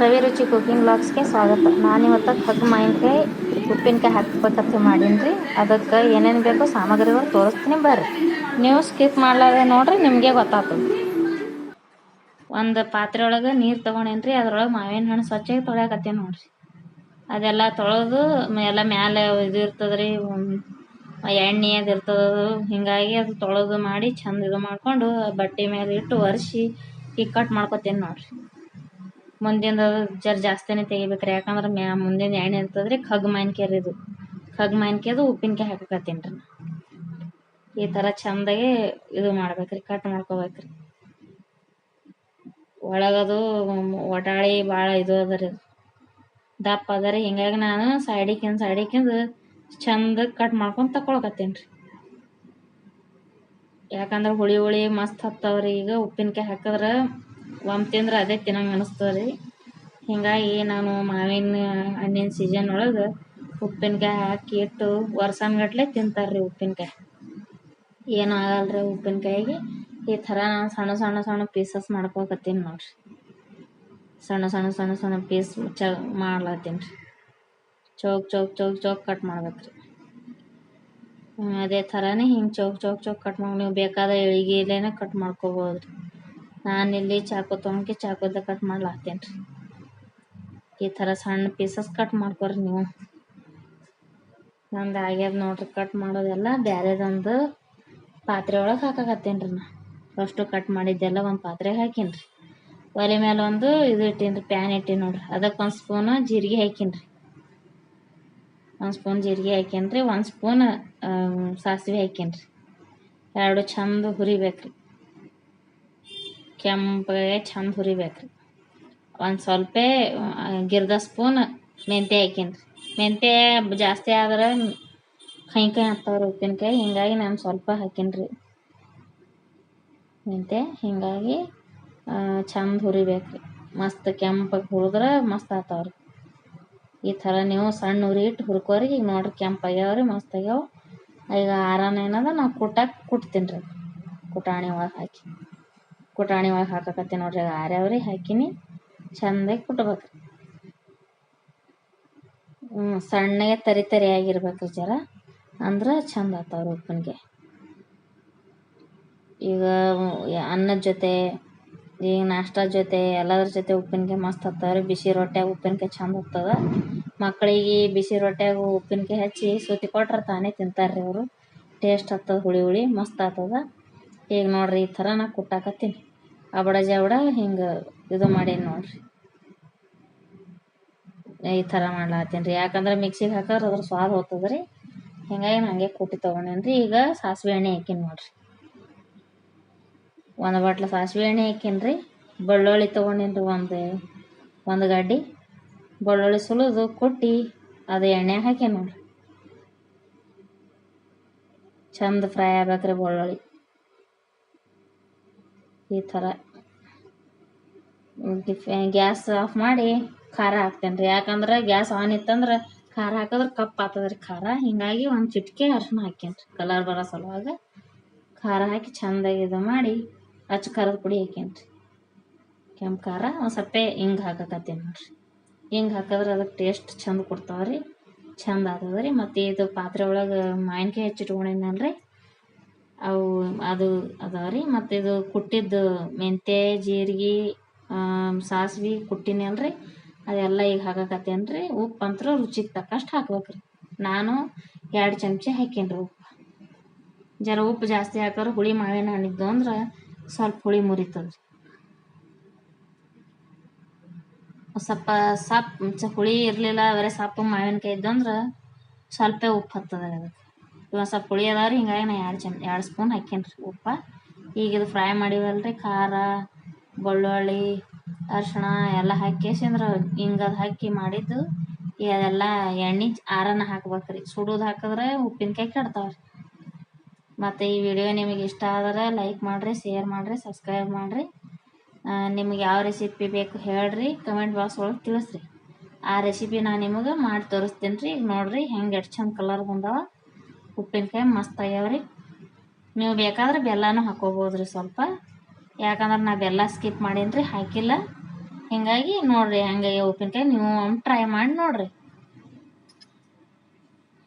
ರವಿ ರುಚಿ ಕುಕಿಂಗ್ ಬ್ಲಾಗ್ಸ್ಗೆ ಸ್ವಾಗತ. ನಾನಿವತ್ತು ಕಗ್ಗು ಮಾವಿನಕಾಯಿ ಉಪ್ಪಿನಕಾಯಿ ಹಾಕ್ಬೇಕಂತ ಮಾಡೀನಿ ರೀ ಅದಕ್ಕೆ ಏನೇನು ಬೇಕೋ ಸಾಮಗ್ರಿಗಳು ತೋರಿಸ್ತೀನಿ ಬರ್ರಿ. ನೀವು ಸ್ಕಿಪ್ ಮಾಡ್ಲಾರ್ದೆ ನೋಡ್ರಿ, ನಿಮಗೆ ಗೊತ್ತಾಗ್ತದೆ. ಒಂದು ಪಾತ್ರೆ ಒಳಗೆ ನೀರು ತೊಗೊಂಡೇನಿ ರೀ ಅದ್ರೊಳಗೆ ಮಾವಿನ ಹಣ್ಣು ಸ್ವಚ್ಛಗೆ ತೊಳ್ಯಾಕತ್ತೀನಿ ನೋಡ್ರಿ. ಅದೆಲ್ಲ ತೊಳೆದು ಎಲ್ಲ ಮ್ಯಾಲೆ ಇದು ಇರ್ತದೆ ರೀ ಎಣ್ಣೆ ಅದು ಇರ್ತದೆ ಅದು ಹಿಂಗಾಗಿ ಅದು ತೊಳೆದು ಮಾಡಿ ಚಂದ ಇದು ಮಾಡಿಕೊಂಡು ಬಟ್ಟೆ ಮೇಲೆ ಇಟ್ಟು ಒರೆಸಿ ಈಗ ಕಟ್ ಮಾಡ್ಕೊತೀನಿ ನೋಡ್ರಿ. ಮುಂದಿಂದ ಜರ ಜಾಸ್ತಿನೇ ತೆಗಿಬೇಕ್ರಿ. ಯಾಕಂದ್ರೆ ಮ್ಯಾ ಮುಂದಿನ ಎಣ್ಣೆ ಇರ್ತದ್ರಿ, ಖಗ್ ಮಾವಿನ್ಕಾಯಿ ಇದು. ಖಗ್ ಮಾವಿನ್ಕಾಯ್ದು ಉಪ್ಪಿನಕಾಯಿ ಹಾಕಕತ್ತೀನಿ ಈ ಥರ ಚಂದಾಗಿ ಇದು ಮಾಡ್ಬೇಕ್ರಿ ಕಟ್ ಮಾಡ್ಕೋಬೇಕ್ರಿ. ಒಳಗದು ಒಟಾಳಿ ಭಾಳ ಇದು ಅದ ರೀ ದಪ್ಪ ಅದ ರೀ ಹಿಂಗಾಗಿ ನಾನು ಸೈಡಿಕಿಂದ ಸೈಡಿಕಿಂದ ಚಂದ ಕಟ್ ಮಾಡ್ಕೊಂಡು ತಕೊಳಕತ್ತೀನಿ ರೀ ಯಾಕಂದ್ರೆ ಹುಳಿ ಹುಳಿ ಮಸ್ತ್ ಹತ್ತವ್ರಿ. ಈಗ ಉಪ್ಪಿನಕಾಯಿ ಹಾಕಿದ್ರೆ ಒಮ್ಮೆ ತಿಂದ್ರೆ ಅದೇ ತಿನ್ನಂಗ ಅನಿಸ್ತದೆ ರೀ. ಹಿಂಗಾಗಿ ನಾನು ಮಾವಿನ ಹಣ್ಣಿನ ಸೀಸನ್ ಒಳಗೆ ಉಪ್ಪಿನಕಾಯಿ ಹಾಕಿ ಇಟ್ಟು ವರ್ಷಾನ್ಗಟ್ಲೆ ತಿಂತಾರೆ ರೀ ಉಪ್ಪಿನಕಾಯಿ. ಏನೂ ಆಗಲ್ಲ ರೀ ಉಪ್ಪಿನಕಾಯಿಗೆ. ಈ ಥರ ನಾನು ಸಣ್ಣ ಸಣ್ಣ ಸಣ್ಣ ಪೀಸಸ್ ಮಾಡ್ಕೊಕತ್ತೀನಿ ನೋಡ್ರಿ. ಸಣ್ಣ ಸಣ್ಣ ಸಣ್ಣ ಸಣ್ಣ ಪೀಸ್ ಚ ಮಾಡ್ಲತ್ತೀನಿ ರೀ. ಚೌಕ್ ಚೌಕ್ ಚೌಕ್ ಚೌಕ್ ಕಟ್ ಮಾಡ್ಬೇಕು ರೀ ಅದೇ ಥರನೇ ಹಿಂಗೆ ಚೌಕ್ ಚೌಕ್ ಚೌಕ್ ಕಟ್ ಮಾಡಿ, ನೀವು ಬೇಕಾದ ಎಳಿಗೆಲೇನೆ ಕಟ್ ಮಾಡ್ಕೋಬೋದು ರೀ ನಾನಿಲ್ಲಿ ಚಾಕು ತೊಗೊಂಡು ಚಾಕುದ ಕಟ್ ಮಾಡ್ಲಾತ್ತೇನೆ ರೀ ಈ ಥರ ಸಣ್ಣ ಪೀಸಸ್ ಕಟ್ ಮಾಡ್ಕೊರಿ ನೀವು. ನಂದು ಆಗ್ಯದ ನೋಡ್ರಿ ಕಟ್ ಮಾಡೋದೆಲ್ಲ ಬ್ಯಾರೆದೊಂದು ಪಾತ್ರೆ ಒಳಗೆ ಹಾಕಾಕತ್ತೇನೆ ರೀ ನಾ. ಫಸ್ಟು ಕಟ್ ಮಾಡಿದ್ದೆಲ್ಲ ಒಂದು ಪಾತ್ರೆಗೆ ಹಾಕೀನಿ ರೀ ಒಲೆ ಮೇಲೆ ಒಂದು ಇದು ಇಟ್ಟೀನಿ ರೀ ಪ್ಯಾನ್ ಇಟ್ಟೀನಿ ನೋಡ್ರಿ. ಅದಕ್ಕೆ ಒಂದು ಸ್ಪೂನು ಜೀರಿಗೆ ಹಾಕೀನಿ ರೀ ಒಂದು ಸ್ಪೂನ್ ಜೀರಿಗೆ ಹಾಕೀನಿ ರೀ ಒಂದು ಸ್ಪೂನ್ ಸಾಸಿವೆ ಹಾಕೀನಿ ರೀ ಎರಡು ಚಂದ ಹುರಿಬೇಕು ರೀ ಕೆಂಪಗೆ ಚಂದ ಹುರಿಬೇಕ್ರಿ. ಒಂದು ಸ್ವಲ್ಪ ಗಿರ್ದ ಸ್ಪೂನ್ ಮೆಂತ್ಯ ಹಾಕೀನಿ ಮೆಂತ್ಯ ಜಾಸ್ತಿ ಆದ್ರೆ ಕೈ ಕೈ ಹತ್ತವ್ರಿ ಉಪ್ಪಿನಕಾಯಿ. ಹಿಂಗಾಗಿ ನಾನು ಸ್ವಲ್ಪ ಹಾಕೀನಿ ರೀ ಮೆಂತ್ಯ ಹಿಂಗಾಗಿ ಚಂದ ಹುರಿಬೇಕ್ರಿ. ಮಸ್ತ್ ಕೆಂಪಗೆ ಹುರಿದ್ರೆ ಮಸ್ತ್ ಆತಾವ್ರಿ. ಈ ಥರ ನೀವು ಸಣ್ಣ ಉರಿ ಇಟ್ಟು ಹುರ್ಕೋರಿ. ಈಗ ನೋಡ್ರಿ ಕೆಂಪು ಆಗ್ಯಾವ್ರಿ, ಮಸ್ತ್ ಆಗ್ಯಾವ. ಈಗ ಆರಾನ ಏನದ ನಾವು ಕುಟ್ಟಕ್ಕೆ ಕುಟ್ತೀನಿ ರೀ ಕುಟಾಣಿ ಒಳಗೆ ಹಾಕಿ. ಕುಟಾಣಿ ಒಳಗೆ ಹಾಕಕತ್ತೀನಿ ನೋಡ್ರಿ ಆರ್ಯಾವ್ರಿ, ಹಾಕಿನಿ, ಚಂದಾಗಿ ಕುಟ್ಬೇಕು ಹ್ಞೂ ಸಣ್ಣಗೆ ತರಿ ತರಿ ಆಗಿರ್ಬೇಕು ಜರ, ಅಂದ್ರೆ ಚಂದ ಆತಾವ್ರಿ ಉಪ್ಪಿನಕಾಯಿ ಈಗ ಅನ್ನದ ಜೊತೆ, ಈಗ ನಾಷ್ಟದ ಜೊತೆ, ಎಲ್ಲದ್ರ ಜೊತೆ ಉಪ್ಪಿನಕಾಯಿ ಮಸ್ತ್ ಹತ್ತಾವ್ರಿ ಬಿಸಿ ರೊಟ್ಯಾಗ ಉಪ್ಪಿನಕಾಯಿ ಚಂದ ಹತ್ತದ ಮಕ್ಕಳಿಗೆ ಬಿಸಿ ರೊಟ್ಯಾಗ ಉಪ್ಪಿನಕಾಯಿ ಹಚ್ಚಿ ಸುತ್ತಿ ಕೊಟ್ರೆ ತಾನೇ ತಿಂತಾರೆ ರೀ ಅವರು ಟೇಸ್ಟ್ ಹತ್ತದ ಹುಳಿ ಹುಳಿ, ಮಸ್ತ್ ಆಗ್ತದ ಈಗ ನೋಡ್ರಿ, ಈ ಥರ ನಾ ಕುಟ್ಟಾಕತ್ತೀನಿ. ಅಬಡ ಜಾವಡ ಹಿಂಗೆ ಇದು ಮಾಡೀನಿ ನೋಡ್ರಿ. ಈ ಥರ ಮಾಡ್ಲಾತ್ತೀನಿ ರೀ. ಯಾಕಂದ್ರೆ ಮಿಕ್ಸಿಗೆ ಹಾಕಿದ್ರೆ ಅದ್ರ ಸ್ವಾದ ಹೋಗ್ತದೆ ರೀ ಹಿಂಗಾಗಿ ಹಂಗೆ ಕುಟ್ಟಿ ತೊಗೊಂಡೇನಿ ರೀ. ಈಗ ಸಾಸಿವೆ ಎಣ್ಣೆ ಹಾಕೀನಿ ನೋಡ್ರಿ. ಒಂದು ಬಾಟ್ಲ ಸಾಸಿವೆ ಎಣ್ಣೆ ಹಾಕೀನಿ ರೀ. ಬೆಳ್ಳುಳ್ಳಿ ತೊಗೊಂಡೇನಿ ರೀ ಒಂದು ಒಂದು ಗಡ್ಡಿ. ಬೆಳ್ಳುಳ್ಳಿ ಸುಲಿದು ಕುಟ್ಟಿ ಅದು ಎಣ್ಣೆ ಹಾಕೀನಿ ನೋಡ್ರಿ. ಚಂದ ಫ್ರೈ ಆಗ್ಬೇಕ್ರಿ ಬೆಳ್ಳುಳ್ಳಿ. ಈ ಥರ. ಗ್ಯಾಸ್ ಆಫ್ ಮಾಡಿ ಖಾರ ಹಾಕ್ತೇನೆ ರೀ. ಯಾಕಂದ್ರೆ ಗ್ಯಾಸ್ ಆನ್ ಇತ್ತಂದ್ರೆ ಖಾರ ಹಾಕಿದ್ರೆ ಕಪ್ಪು ಆಗ್ತದೆ ರೀ ಖಾರ. ಹಿಂಗಾಗಿ ಒಂದು ಚಿಟಿಕೆ ಅರ್ಶಿನ ಹಾಕೇನಿ ರೀ ಕಲರ್ ಬರೋ ಸಲುವಾಗಿ. ಖಾರ ಹಾಕಿ ಚೆಂದಾಗಿ ಇದು ಮಾಡಿ ಅಚ್ಚ ಖಾರದ ಪುಡಿ ಹಾಕೇನಿ ರೀ. ಕೆಂಪು ಖಾರ ಒಂದು ಸ್ವಲ್ಪ ಹಿಂಗೆ ಹಾಕಕತ್ತೀನಿ ನೋಡ್ರಿ. ಹಿಂಗೆ ಹಾಕಿದ್ರೆ ಅದಕ್ಕೆ ಟೇಸ್ಟ್ ಚಂದ ಕೊಡ್ತಾವೆ ರೀ. ಚಂದ ಆಗ್ತದೆ ರೀ. ಮತ್ತು ಇದು ಪಾತ್ರೆ ಒಳಗೆ ಮಾವಿನ್ಕಾಯಿ ಹೆಚ್ಚಿಟ್ಕೊಂಡಿನಲ್ರಿ. ಅವು ಅದು ಅದಾವ ರೀ, ಮತ್ತು ಇದು ಕುಟ್ಟಿದ್ದು ಮೆಂತ್ಯ, ಜೀರಿಗೆ ಸಾಸ್ವೆ ಕುಟ್ಟಿನಿ ಅಲ್ರಿ, ಅದೆಲ್ಲ ಈಗ ಹಾಕಕತ್ತೇನೆ ರೀ, ಉಪ್ಪು ಅಂತೂ ರುಚಿಗೆ ತಕ್ಕಷ್ಟು ಹಾಕ್ಬೇಕು ರೀ. ನಾನು ಎರಡು ಚಮಚ ಹಾಕೀನಿ ರೀ ಉಪ್ಪು. ಜರ ಉಪ್ಪು ಜಾಸ್ತಿ ಹಾಕೋರು ಹುಳಿ ಮಾವಿನ ಹಣ್ಣಿದ್ದು ಅಂದ್ರೆ ಸ್ವಲ್ಪ ಹುಳಿ ಮುರಿತದೆ ರೀ. ಸ್ವಲ್ಪ ಸಪ್ ಹುಳಿ ಇರಲಿಲ್ಲ, ಬರೀ ಸಪ್ಪು ಮಾವಿನಕಾಯಿ ಇದ್ದು ಅಂದ್ರೆ ಸ್ವಲ್ಪ ಉಪ್ಪು ಹತ್ತದ ಅದಕ್ಕೆ ಇವಾಗ ಸ್ವಲ್ಪ ಹುಳಿ ಅದಾವ ರೀ ಹಿಂಗಾಗಿ ನಾ ಎರಡು ಚಮ್, ಎರಡು ಸ್ಪೂನ್ ಹಾಕೀನಿ ರೀ ಉಪ್ಪ. ಈಗ ಇದು ಫ್ರೈ ಮಾಡಿವಲ್ರಿ, ಖಾರ, ಬೆಳ್ಳುಳ್ಳಿ, ಅರ್ಶಿಣ ಎಲ್ಲ ಹಾಕೇಸಂದ್ರೆ ಹಿಂಗೆ ಅದು ಹಾಕಿ ಮಾಡಿದ್ದು ಅದೆಲ್ಲ ಎಣ್ಣೆ ಆರನ್ನ ಹಾಕ್ಬೇಕು ರೀ ಸುಡೋದು ಹಾಕಿದ್ರೆ ಉಪ್ಪಿನಕಾಯಿ ಕೆಡ್ತಾವೆ ರೀ ಮತ್ತು ಈ ವಿಡಿಯೋ ನಿಮಗೆ ಇಷ್ಟ ಆದ್ರೆ ಲೈಕ್ ಮಾಡಿರಿ ಶೇರ್ ಮಾಡಿರಿ ಸಬ್ಸ್ಕ್ರೈಬ್ ಮಾಡಿರಿ. ನಿಮ್ಗೆ ಯಾವ ರೆಸಿಪಿ ಬೇಕು ಹೇಳ್ರಿ ಕಮೆಂಟ್ ಬಾಕ್ಸ್ ಒಳಗೆ ತಿಳಿಸ್ರಿ. ಆ ರೆಸಿಪಿ ನಾನು ನಿಮಗೆ ಮಾಡಿ ತೋರಿಸ್ತೀನಿ ರೀ. ಈಗ ನೋಡಿರಿ, ಹೆಂಗೆ ಎಷ್ಟು ಚಂದ ಕಲರ್ ಬಂದಾವ. ಉಪ್ಪಿನಕಾಯಿ ಮಸ್ತ್ ಆಗ್ಯಾವ ರೀ. ನೀವು ಬೇಕಾದ್ರೆ ಬೆಲ್ಲನೂ ಹಾಕೋಬೋದು ರೀ ಸ್ವಲ್ಪ. ಯಾಕಂದ್ರೆ ನಾ ಬೆಲ್ಲ ಸ್ಕಿಪ್ ಮಾಡೀನಿ ಹಾಕಿಲ್ಲ. ಹಿಂಗಾಗಿ ನೋಡ್ರಿ ಹಂಗೆ ಉಪ್ಪಿನಕಾಯಿ ನೀವು ಟ್ರೈ ಮಾಡಿ ನೋಡ್ರಿ.